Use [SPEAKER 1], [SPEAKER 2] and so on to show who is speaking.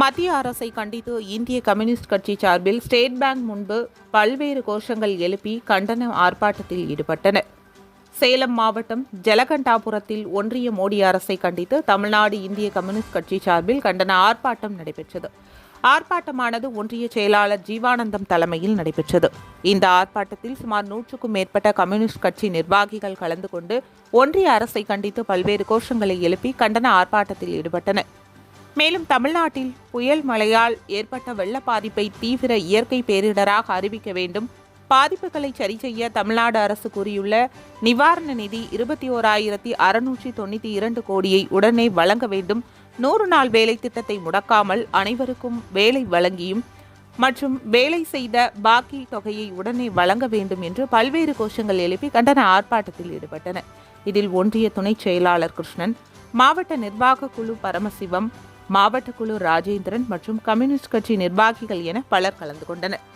[SPEAKER 1] மத்திய அரசை கண்டித்து இந்திய கம்யூனிஸ்ட் கட்சி சார்பில் ஸ்டேட் பேங்க் முன்பு பல்வேறு கோஷங்கள் எழுப்பி கண்டன ஆர்ப்பாட்டத்தில் ஈடுபட்டனர். சேலம் மாவட்டம் ஜலகண்டாபுரத்தில் ஒன்றிய மோடி அரசை கண்டித்து தமிழ்நாடு இந்திய கம்யூனிஸ்ட் கட்சி சார்பில் கண்டன ஆர்ப்பாட்டம் நடைபெற்றது. ஆர்ப்பாட்டமானது ஒன்றிய செயலாளர் ஜீவானந்தம் தலைமையில் நடைபெற்றது. இந்த ஆர்ப்பாட்டத்தில் சுமார் நூற்றுக்கும் மேற்பட்ட கம்யூனிஸ்ட் கட்சி நிர்வாகிகள் கலந்து கொண்டு ஒன்றிய அரசை கண்டித்து பல்வேறு கோஷங்களை எழுப்பி கண்டன ஆர்ப்பாட்டத்தில் ஈடுபட்டனர். மேலும் தமிழ்நாட்டில் புயல் மழையால் ஏற்பட்ட வெள்ள பாதிப்பை தீவிர இயற்கை பேரிடராக அறிவிக்க வேண்டும். பாதிப்புகளை சரி செய்ய தமிழ்நாடு அரசு கூறியுள்ள நிவாரண நிதி இருபத்தி ஓராயிரத்தி அறுநூற்றி தொண்ணூற்றி இரண்டு கோடியை உடனே வழங்க வேண்டும். நூறு நாள் வேலை திட்டத்தை முடக்காமல் அனைவருக்கும் வேலை வழங்கியும் மற்றும் வேலை செய்த பாக்கி தொகையை உடனே வழங்க வேண்டும் என்று பல்வேறு கோஷங்கள் எழுப்பி கண்டன ஆர்ப்பாட்டத்தில் ஈடுபட்டன இதில் ஒன்றிய துணைச் செயலாளர் கிருஷ்ணன் மாவட்ட நிர்வாக குழு பரமசிவம் மாவட்ட குழு ராஜேந்திரன் மற்றும் கம்யூனிஸ்ட் கட்சி நிர்வாகிகள் என பலர் கலந்து கொண்டனர்.